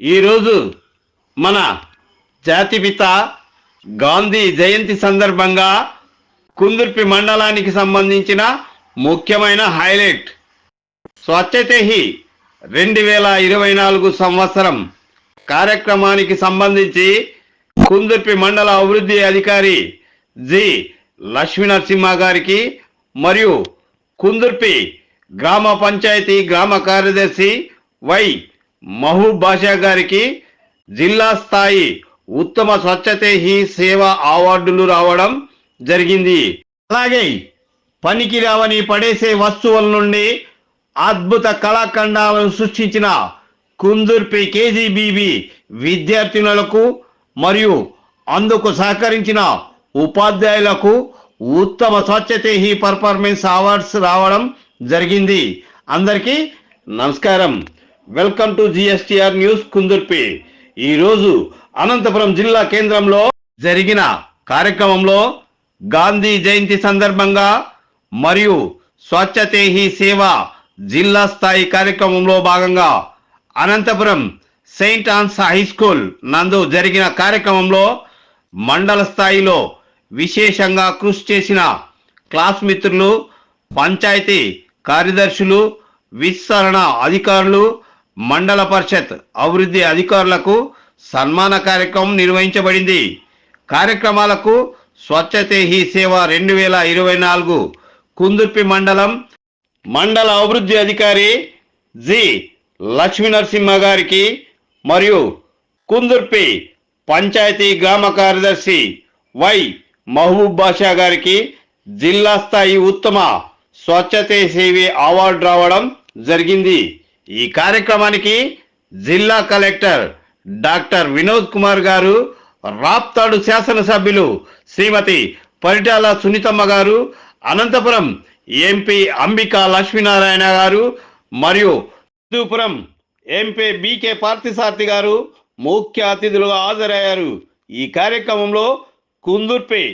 ఈరోజు మన జాతిపిత గాంధీ జయంతి సందర్భంగా కుందుర్పి మండలానికి సంబంధించిన ముఖ్యమైన హైలైట్ స్వచ్ఛతేహి రెండు వేల ఇరవై నాలుగు సంవత్సరం కార్యక్రమానికి సంబంధించి కుందుర్పి మండల అభివృద్ధి అధికారి జి లక్ష్మీ నరసింహ గారికి మరియు కుందుర్పి గ్రామ పంచాయతీ గ్రామ కార్యదర్శి వై మహబూబ్ బాషా గారికి జిల్లా స్థాయి ఉత్తమ స్వచ్ఛతే హీ సేవ అవార్డులు రావడం జరిగింది. అలాగే పనికి రావని పడేసే వస్తువుల నుండి అద్భుత కళాఖండాలను సృష్టించిన కుందుర్పి కేజీబీబీ విద్యార్థినులకు మరియు అందుకు సహకరించిన ఉపాధ్యాయులకు ఉత్తమ స్వచ్ఛతే హీ పర్ఫార్మెన్స్ అవార్డ్స్ రావడం జరిగింది. అందరికీ నమస్కారం. Welcome to GSTR news Kundurpi. ఈరోజు అనంతపురం జిల్లా కేంద్రంలో జరిగిన కార్యక్రమంలో గాంధీ జయంతి సందర్భంగా మరియు స్వచ్ఛతేహి సేవ జిల్లా స్థాయి కార్యక్రమంలో భాగంగా Anantapuram saint Ann's high school నందు జరిగిన కార్యక్రమంలో మండల స్థాయిలో విశేషంగా కృషి చేసిన క్లాస్ మిత్రులు పంచాయతీ కార్యదర్శులు విస్తరణ అధికారులు మండల పరిషత్ అభివృద్ధి అధికారులకు సన్మాన కార్యక్రమం నిర్వహించబడింది. కార్యక్రమాలకు స్వచ్ఛతే హీ సేవ రెండు వేల ఇరవై నాలుగు కుందుర్పి మండలం మండల అభివృద్ధి అధికారి జి లక్ష్మీ నరసింహ గారికి మరియు కుందుర్పి పంచాయతీ గ్రామ కార్యదర్శి వై మహబూబ్ బాషా గారికి జిల్లా స్థాయి ఉత్తమ స్వచ్ఛతే సేవి అవార్డు రావడం జరిగింది. ఈ కార్యక్రమానికి జిల్లా కలెక్టర్ డాక్టర్ వినోద్ కుమార్ గారు రాప్తాడు శాసనసభ్యులు శ్రీమతి పరిటాల సునీతమ్మ గారు అనంతపురం ఎంపీ అంబికా లక్ష్మీనారాయణ గారు మరియు హిందూపురం ఎంపీ బీకే పార్థిసార్థి గారు ముఖ్య అతిథులుగా హాజరయ్యారు. ఈ కార్యక్రమంలో కుందుర్పి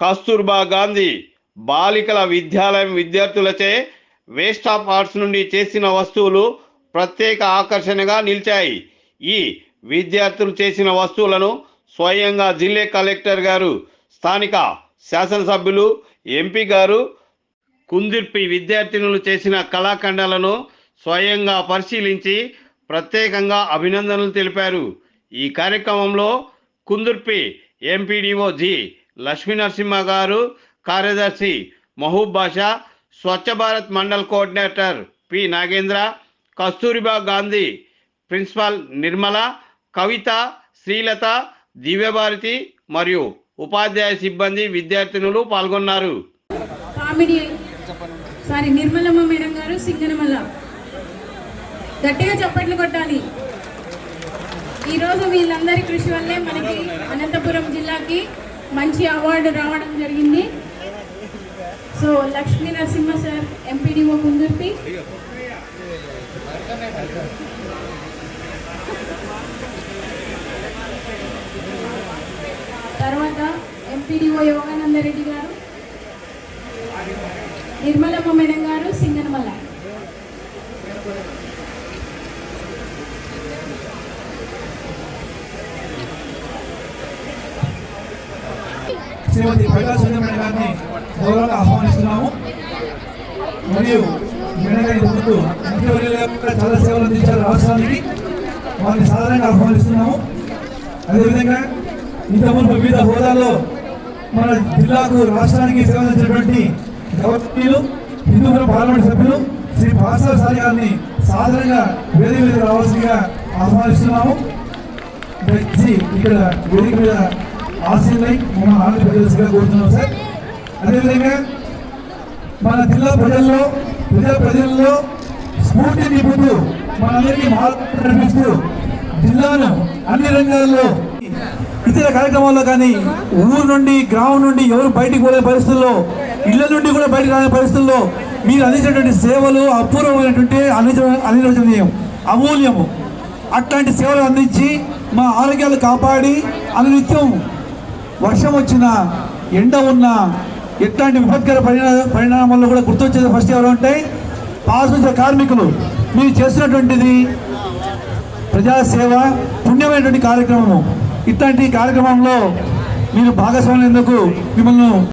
కస్తూర్బా గాంధీ బాలికల విద్యాలయం విద్యార్థులచే వేస్ట్ ఆఫ్ ఆర్ట్స్ నుండి చేసిన వస్తువులు ప్రత్యేక ఆకర్షణగా నిలిచాయి. ఈ విద్యార్థులు చేసిన వస్తువులను స్వయంగా జిల్లా కలెక్టర్ గారు స్థానిక శాసనసభ్యులు ఎంపీ గారు కుందిర్పి విద్యార్థినులు చేసిన కళాఖండాలను స్వయంగా పరిశీలించి ప్రత్యేకంగా అభినందనలు తెలిపారు. ఈ కార్యక్రమంలో కుందుర్పి ఎంపీడీఓ జి లక్ష్మీనరసింహ గారు కార్యదర్శి Mahboob Basha Swachh Bharat mandal coordinator P Nagendra Kasturba Gandhi principal Nirmala Kavitha Srilatha Divyabharathi మరియు ఉపాధ్యాయ సిబ్బంది విద్యార్థినులు పాల్గొన్నారు. కామెడీ. సారీ నిర్మలమ్మ మేడం గారు సింగనమల్ల. గట్టిగా చప్పట్లు కొట్టాలి. ఈరోజు వీళ్ళందరి కృషి వల్లే మనకి అనంతపురం జిల్లాకి మంచి అవార్డు రావడం జరిగింది. So Lakshmi Narasimha sir MPDO Kundurpi తర్వాత ఎంపీడీఓ యోగానందరెడ్డి గారు నిర్మలమ్మ మేడం గారు సింగనమల. శ్రీమతి ప్రకాశ్ సుందరమణి గారిని గౌరవంగా ఆహ్వానిస్తున్నాము. మరియు చాలా సేవలు అందించారు రాష్ట్రానికి. వారిని సాధారణంగా ఆహ్వానిస్తున్నాము. అదేవిధంగా ఇంతకుముందు వివిధ హోదాల్లో మన జిల్లాకు రాష్ట్రానికి సేవ అందించినటువంటి గవర్నీయులు హిందూపురం పార్లమెంట్ సభ్యులు శ్రీ భాస్కర్ సారి గారిని సాధారణంగా వేదిక మీద రావాల్సిందిగా ఆహ్వానిస్తున్నాము. వచ్చి ఇక్కడ వేదిక మీద ఆశీర్వై మమ్మల్ని ఆంధ్రప్రదేశ్గా కోరుతున్నాం సార్. అదేవిధంగా మన జిల్లా ప్రజల్లో ప్రజా ప్రజల్లో స్ఫూర్తి నింపుతూ మనందరికీ మార్పు నడిపిస్తూ జిల్లాను అన్ని రంగాల్లో ఇతర కార్యక్రమాల్లో కానీ ఊరు నుండి గ్రామం నుండి ఎవరు బయటికి పోలే పరిస్థితుల్లో ఇళ్ళ నుండి కూడా బయటకు రాని పరిస్థితుల్లో మీరు అందించినటువంటి సేవలు అపూర్వమైనటువంటి అనిర్వచనీయం అమూల్యము. అట్లాంటి సేవలు అందించి మా ఆరోగ్యాలు కాపాడి అనునిత్యం వర్షం వచ్చినా ఎండ ఉన్నా ఎట్లాంటి విపత్కర పరిణా పరిణామాల్లో కూడా గుర్తొచ్చేది ఫస్ట్ ఎవరు అంటే పారిశుద్ధ్య కార్మికులు. మీరు చేస్తున్నటువంటిది ప్రజాసేవ పుణ్యమైనటువంటి కార్యక్రమము. ఇట్లాంటి కార్యక్రమంలో మీరు భాగస్వామ్యందుకు మిమ్మల్ని